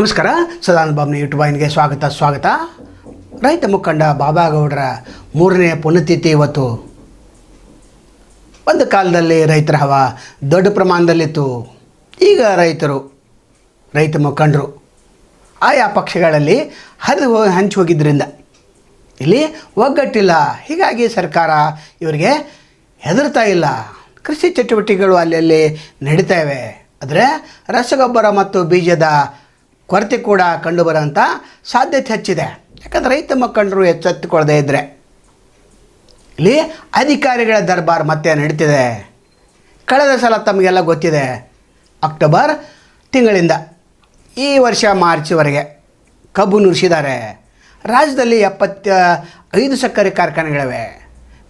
ನಮಸ್ಕಾರ, ಸದಾನಂದ ಯೂಟ್ಯೂಬ್ ವಾಹಿನಿಗೆ ಸ್ವಾಗತ ಸ್ವಾಗತ. ರೈತ ಮುಖಂಡ ಬಾಬಾಗೌಡರ ಮೂರನೇ ಪುಣ್ಯತಿಥಿ ಇವತ್ತು. ಒಂದು ಕಾಲದಲ್ಲಿ ರೈತರ ಹವ ದೊಡ್ಡ ಪ್ರಮಾಣದಲ್ಲಿತ್ತು. ಈಗ ರೈತರು, ರೈತ ಮುಖಂಡರು ಆಯಾ ಪಕ್ಷಗಳಲ್ಲಿ ಹರಿದು ಹೋಗಿ ಹಂಚಿ ಹೋಗಿದ್ದರಿಂದ ಇಲ್ಲಿ ಒಗ್ಗಟ್ಟಿಲ್ಲ. ಹೀಗಾಗಿ ಸರ್ಕಾರ ಇವರಿಗೆ ಹೆದರ್ತಾ ಇಲ್ಲ. ಕೃಷಿ ಚಟುವಟಿಕೆಗಳು ಅಲ್ಲಲ್ಲಿ ನಡೀತಾ ಇವೆ. ಆದರೆ ರಸಗೊಬ್ಬರ ಮತ್ತು ಬೀಜದ ಕೊರತೆ ಕೂಡ ಕಂಡುಬರೋಂಥ ಸಾಧ್ಯತೆ ಹೆಚ್ಚಿದೆ. ಯಾಕಂದರೆ ರೈತ ಮುಖಂಡರು ಎಚ್ಚೆತ್ತುಕೊಳ್ಳದೆ ಇದ್ದರೆ ಇಲ್ಲಿ ಅಧಿಕಾರಿಗಳ ದರ್ಬಾರ್ ಮತ್ತೆ ನಡೀತಿದೆ. ಕಳೆದ ಸಲ ತಮಗೆಲ್ಲ ಗೊತ್ತಿದೆ. ಅಕ್ಟೋಬರ್ ತಿಂಗಳಿಂದ ಈ ವರ್ಷ ಮಾರ್ಚ್ವರೆಗೆ ಕಬ್ಬು ನುರಿಸಿದ್ದಾರೆ. ರಾಜ್ಯದಲ್ಲಿ ಎಪ್ಪತ್ತ ಐದು ಸಕ್ಕರೆ ಕಾರ್ಖಾನೆಗಳಿವೆ.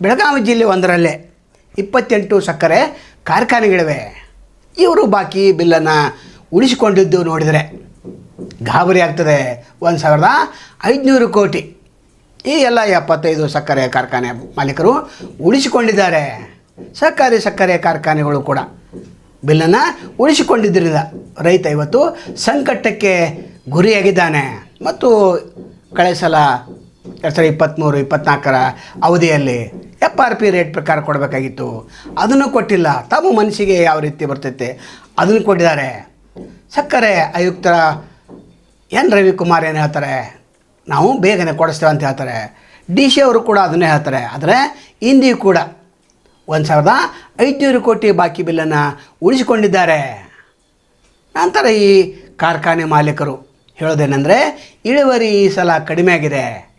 ಬೆಳಗಾವಿ ಜಿಲ್ಲೆ ಒಂದರಲ್ಲೇ ಇಪ್ಪತ್ತೆಂಟು ಸಕ್ಕರೆ ಕಾರ್ಖಾನೆಗಳಿವೆ. ಇವರು ಬಾಕಿ ಬಿಲ್ಲನ್ನು ಉಳಿಸಿಕೊಂಡಿದ್ದು ನೋಡಿದರೆ ಗಾಬರಿ ಆಗ್ತದೆ. ಒಂದು ಸಾವಿರದ ಐದುನೂರು ಕೋಟಿ. ಈ ಎಲ್ಲ ಎಪ್ಪತ್ತೈದು ಸಕ್ಕರೆ ಕಾರ್ಖಾನೆ ಮಾಲೀಕರು ಉಳಿಸಿಕೊಂಡಿದ್ದಾರೆ. ಸಹಕಾರಿ ಸಕ್ಕರೆ ಕಾರ್ಖಾನೆಗಳು ಕೂಡ. ಬಿಲ್ಲನ್ನು ಉಳಿಸಿಕೊಂಡಿದ್ದರಿಂದ ರೈತ ಇವತ್ತು ಸಂಕಟಕ್ಕೆ ಗುರಿಯಾಗಿದ್ದಾನೆ. ಮತ್ತು ಕಳೆದ ಸಲ ಎರಡು ಸಾವಿರದ ಇಪ್ಪತ್ತ್ಮೂರು ಇಪ್ಪತ್ತ್ನಾಲ್ಕರ ಅವಧಿಯಲ್ಲಿ ಎಫ್ ಆರ್ ಪಿ ರೇಟ್ ಪ್ರಕಾರ ಕೊಡಬೇಕಾಗಿತ್ತು. ಅದನ್ನು ಕೊಟ್ಟಿಲ್ಲ. ತಮ್ಮ ಮನಸ್ಸಿಗೆ ಯಾವ ರೀತಿ ಬರ್ತೈತೆ? ಅದನ್ನು ಕೊಟ್ಟಿದ್ದಾರೆ. ಸಕ್ಕರೆ ಆಯುಕ್ತರ ಎನ್ ರವಿಕುಮಾರ್ ಏನು ಹೇಳ್ತಾರೆ? ನಾವು ಬೇಗನೆ ಕೊಡಿಸ್ತೇವೆ ಅಂತ ಹೇಳ್ತಾರೆ. ಡಿ ಸಿ ಅವರು ಕೂಡ ಅದನ್ನೇ ಹೇಳ್ತಾರೆ. ಆದರೆ ಹಿಂದಿ ಕೂಡ. ಒಂದು ಸಾವಿರದ ಐದುನೂರು ಕೋಟಿ ಬಾಕಿ ಬಿಲ್ಲನ್ನು ಉಳಿಸಿಕೊಂಡಿದ್ದಾರೆ. ನಂತರ ಈ ಕಾರ್ಖಾನೆ ಮಾಲೀಕರು ಹೇಳೋದೇನೆಂದರೆ, ಇಳುವರಿ ಈ ಸಲ ಕಡಿಮೆ ಆಗಿದೆ.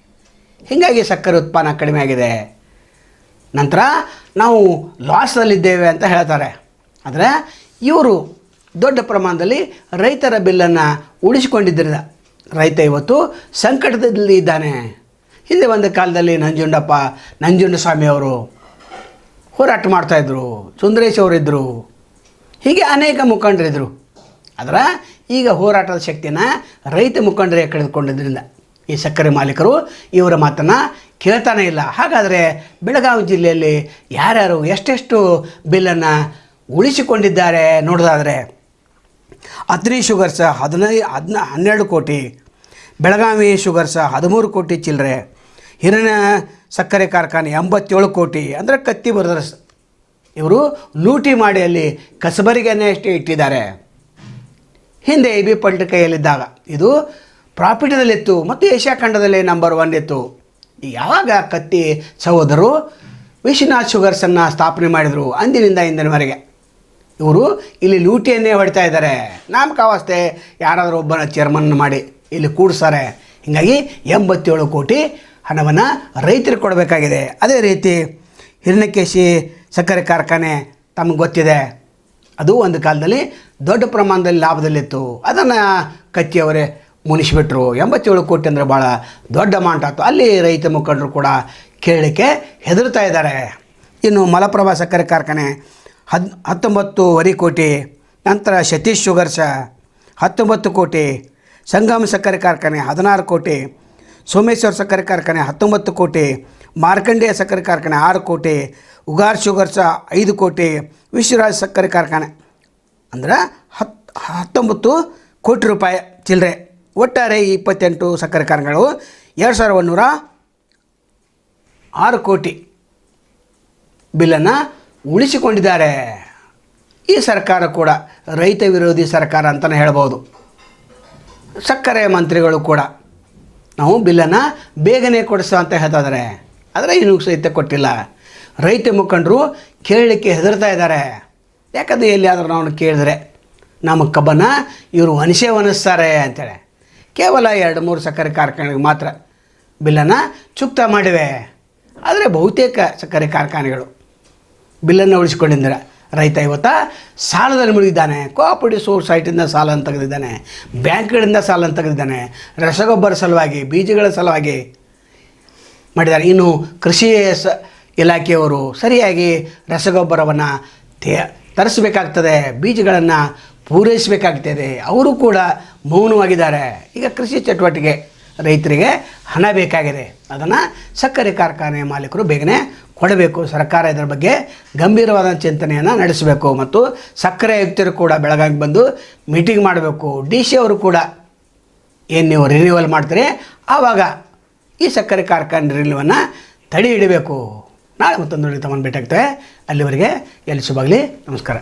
ಹೀಗಾಗಿ ಸಕ್ಕರೆ ಉತ್ಪನ್ನ ಕಡಿಮೆ ಆಗಿದೆ. ನಂತರ ನಾವು ಲಾಸಲ್ಲಿದ್ದೇವೆ ಅಂತ ಹೇಳ್ತಾರೆ. ಆದರೆ ಇವರು ದೊಡ್ಡ ಪ್ರಮಾಣದಲ್ಲಿ ರೈತರ ಬಿಲ್ಲನ್ನು ಉಳಿಸಿಕೊಂಡಿದ್ದರಿಂದ ರೈತ ಇವತ್ತು ಸಂಕಟದಲ್ಲಿ ಇದ್ದಾನೆ. ಹಿಂದೆ ಒಂದು ಕಾಲದಲ್ಲಿ ನಂಜುಂಡಪ್ಪ, ನಂಜುಂಡಸ್ವಾಮಿ ಅವರು ಹೋರಾಟ ಮಾಡ್ತಾಯಿದ್ರು ಸುಂದರೇಶ್ ಅವರಿದ್ದರು ಹೀಗೆ ಅನೇಕ ಮುಖಂಡರಿದ್ದರು ಆದರೆ ಈಗ ಹೋರಾಟದ ಶಕ್ತಿನ ರೈತ ಮುಖಂಡರೇ ಕಳೆದುಕೊಂಡಿದ್ದರಿಂದ ಈ ಸಕ್ಕರೆ ಮಾಲೀಕರು ಇವರ ಮಾತನ್ನು ಕೇಳ್ತಾನೆ ಇಲ್ಲ. ಹಾಗಾದರೆ ಬೆಳಗಾವಿ ಜಿಲ್ಲೆಯಲ್ಲಿ ಯಾರ್ಯಾರು ಎಷ್ಟೆಷ್ಟು ಬಿಲ್ಲನ್ನು ಉಳಿಸಿಕೊಂಡಿದ್ದಾರೆ ನೋಡೋದಾದರೆ ಅತ್ರಿ ಶುಗರ್ಸ ಹದಿನೈದು ಹದಿನ ಹನ್ನೆರಡು ಕೋಟಿ. ಬೆಳಗಾವಿ ಶುಗರ್ಸ ಹದಿಮೂರು ಕೋಟಿ ಚಿಲ್ಲರೆ ಹಿರಣ ಸಕ್ಕರೆ ಕಾರ್ಖಾನೆ ಎಂಬತ್ತೇಳು ಕೋಟಿ. ಅಂದರೆ ಕತ್ತಿ ಬ್ರದರ್ಸ್ ಇವರು ಲೂಟಿ ಮಾಡಿ ಅಲ್ಲಿ ಕಸಬರಿಗೆನೇ ಅಷ್ಟೇ ಇಟ್ಟಿದ್ದಾರೆ. ಹಿಂದೆ ಎ ಬಿ ಪಲ್ಟ್ ಕೈಯಲ್ಲಿದ್ದಾಗ ಇದು ಪ್ರಾಫಿಟದಲ್ಲಿತ್ತು ಮತ್ತು ಏಷ್ಯಾ ಖಂಡದಲ್ಲಿ ನಂಬರ್ ಒನ್ ಇತ್ತು. ಯಾವಾಗ ಕತ್ತಿ ಸಹೋದರು ವಿಶ್ವನಾಥ್ ಶುಗರ್ಸನ್ನು ಸ್ಥಾಪನೆ ಮಾಡಿದರು ಅಂದಿನಿಂದ ಇಂದಿನವರೆಗೆ. ಇವರು ಇಲ್ಲಿ ಲೂಟಿಯನ್ನೇ ಹೊಡಿತಾ ಇದ್ದಾರೆ. ನಾಮಕಾವಸ್ಥೆ ಯಾರಾದರೂ ಒಬ್ಬನ ಚೇರ್ಮನ್ ಮಾಡಿ ಇಲ್ಲಿ ಕೂಡಿಸ್ತಾರೆ ಹೀಗಾಗಿ ಎಂಬತ್ತೇಳು ಕೋಟಿ ಹಣವನ್ನು ರೈತರಿಗೆ ಕೊಡಬೇಕಾಗಿದೆ. ಅದೇ ರೀತಿ ಹಿರಣ್ಯಕೇಶಿ ಸಕ್ಕರೆ ಕಾರ್ಖಾನೆ ತಮಗೆ ಗೊತ್ತಿದೆ. ಅದು ಒಂದು ಕಾಲದಲ್ಲಿ ದೊಡ್ಡ ಪ್ರಮಾಣದಲ್ಲಿ ಲಾಭದಲ್ಲಿತ್ತು. ಅದನ್ನು ಕಚ್ಚಿಯವರೇ ಮುನಿಸಿಬಿಟ್ರು. ಎಂಬತ್ತೇಳು ಕೋಟಿ ಅಂದರೆ ಭಾಳ ದೊಡ್ಡ ಅಮೌಂಟ್ ಆಯಿತು. ಅಲ್ಲಿ ರೈತ ಮುಖಂಡರು ಕೂಡ ಕೇಳಲಿಕ್ಕೆ ಹೆದರ್ತಾ ಇದ್ದಾರೆ. ಇನ್ನು ಮಲಪ್ರಭಾ ಸಕ್ಕರೆ ಕಾರ್ಖಾನೆ ಹದ್ ಹತ್ತೊಂಬತ್ತುವರೆ ಕೋಟಿ, ನಂತರ ಸತೀಶ್ ಶುಗರ್ಸ ಹತ್ತೊಂಬತ್ತು ಕೋಟಿ, ಸಂಗಮ ಸಕ್ಕರೆ ಕಾರ್ಖಾನೆ ಹದಿನಾರು ಕೋಟಿ, ಸೋಮೇಶ್ವರ ಸಕ್ಕರೆ ಕಾರ್ಖಾನೆ ಹತ್ತೊಂಬತ್ತು ಕೋಟಿ, ಮಾರ್ಕಂಡೇಯ ಸಕ್ಕರೆ ಕಾರ್ಖಾನೆ ಆರು ಕೋಟಿ, ಉಗಾರ್ ಶುಗರ್ಸ ಐದು ಕೋಟಿ, ವಿಶ್ವರಾಜ್ ಸಕ್ಕರೆ ಕಾರ್ಖಾನೆ. ಅಂದ್ರೆ ಹತ್, ಹತ್ತೊಂಬತ್ತು ಕೋಟಿ ರೂಪಾಯಿ ಚಿಲ್ಲರೆ ಒಟ್ಟಾರೆ ಇಪ್ಪತ್ತೆಂಟು ಸಕ್ಕರೆ ಕಾರ್ಖಾನೆಗಳು ಎರಡು ಸಾವಿರದ ಒಂದೂರ ಆರು ಕೋಟಿ. ಬಿಲ್ಲನ್ನು ಉಳಿಸಿಕೊಂಡಿದ್ದಾರೆ. ಈ ಸರ್ಕಾರ ಕೂಡ ರೈತ ವಿರೋಧಿ ಸರ್ಕಾರ ಅಂತಲೇ ಹೇಳ್ಬೋದು. ಸಕ್ಕರೆ ಮಂತ್ರಿಗಳು ಕೂಡ ನಾವು ಬಿಲ್ಲನ್ನು ಬೇಗನೆ ಕೊಡಿಸೋ ಅಂತ ಹೇಳ್ತಾದರೆ ಆದರೆ ಇನ್ನೂ ಸಹಿತ ಕೊಟ್ಟಿಲ್ಲ. ರೈತ ಮುಖಂಡರು ಕೇಳಲಿಕ್ಕೆ ಹೆದರ್ತಾ ಇದ್ದಾರೆ. ಯಾಕಂದರೆ ಎಲ್ಲಿಯಾದರೂ ನಾವು ಕೇಳಿದ್ರೆ ನಮ್ಮ ಕಬ್ಬನ್ನು ಇವರು ವನಸೆ ವನಿಸ್ತಾರೆ ಅಂತೇಳಿ. ಕೇವಲ ಎರಡು ಮೂರು ಸಕ್ಕರೆ ಕಾರ್ಖಾನೆಗೆ ಮಾತ್ರ ಬಿಲ್ಲನ್ನು ಚುಕ್ತ ಮಾಡಿವೆ. ಆದರೆ ಬಹುತೇಕ ಸಕ್ಕರೆ ಕಾರ್ಖಾನೆಗಳು ಬಿಲ್ಲನ್ನು ಉಳಿಸಿಕೊಂಡಿದ್ದಾರೆ. ರೈತ ಇವತ್ತ ಸಾಲದಲ್ಲಿ ಮುಳುಗಿದ್ದಾನೆ. ಕೋಆಪರೇಟಿವ್ ಸೊಸೈಟಿಯಿಂದ ಸಾಲನ್ನು ತೆಗೆದಿದ್ದಾನೆ. ಬ್ಯಾಂಕ್ಗಳಿಂದ ಸಾಲನ್ನು ತೆಗೆದಿದ್ದಾನೆ. ರಸಗೊಬ್ಬರ ಸಲುವಾಗಿ, ಬೀಜಗಳ ಸಲುವಾಗಿ ಮಾಡಿದ್ದಾರೆ. ಇನ್ನು ಕೃಷಿ ಸ ಇಲಾಖೆಯವರು ಸರಿಯಾಗಿ ರಸಗೊಬ್ಬರವನ್ನು ತೇ ತರಿಸಬೇಕಾಗ್ತದೆ. ಬೀಜಗಳನ್ನು ಪೂರೈಸಬೇಕಾಗ್ತದೆ. ಅವರು ಕೂಡ ಮೌನವಾಗಿದ್ದಾರೆ. ಈಗ ಕೃಷಿ ಚಟುವಟಿಕೆ ರೈತರಿಗೆ ಹಣ ಬೇಕಾಗಿದೆ. ಅದನ್ನು ಸಕ್ಕರೆ ಕಾರ್ಖಾನೆ ಮಾಲೀಕರು ಬೇಗನೆ ಕೊಡಬೇಕು. ಸರ್ಕಾರ ಇದರ ಬಗ್ಗೆ ಗಂಭೀರವಾದ ಚಿಂತನೆಯನ್ನು ನಡೆಸಬೇಕು. ಮತ್ತು ಸಕ್ಕರೆ ಆಯುಕ್ತರು ಕೂಡ ಬೆಳಗಾವಿಗೆ ಬಂದು ಮೀಟಿಂಗ್ ಮಾಡಬೇಕು. ಡಿ ಸಿ ಅವರು ಕೂಡ ಏನು ನೀವು ರಿನ್ಯೂವಲ್ ಮಾಡ್ತೀರಿ? ಆವಾಗ ಈ ಸಕ್ಕರೆ ಕಾರ್ಖಾನೆ ರಿನ್ಯೂವನ್ನು ತಡೆ ಹಿಡಿಬೇಕು. ನಾಳೆ ಮತ್ತೊಂದು ತಮ್ಮನ್ನು ಭೇಟಿ ಆಗ್ತೇವೆ ಅಲ್ಲಿವರೆಗೆ ಎಲ್ಲಿ ಶುಭಾಗಲಿ ನಮಸ್ಕಾರ.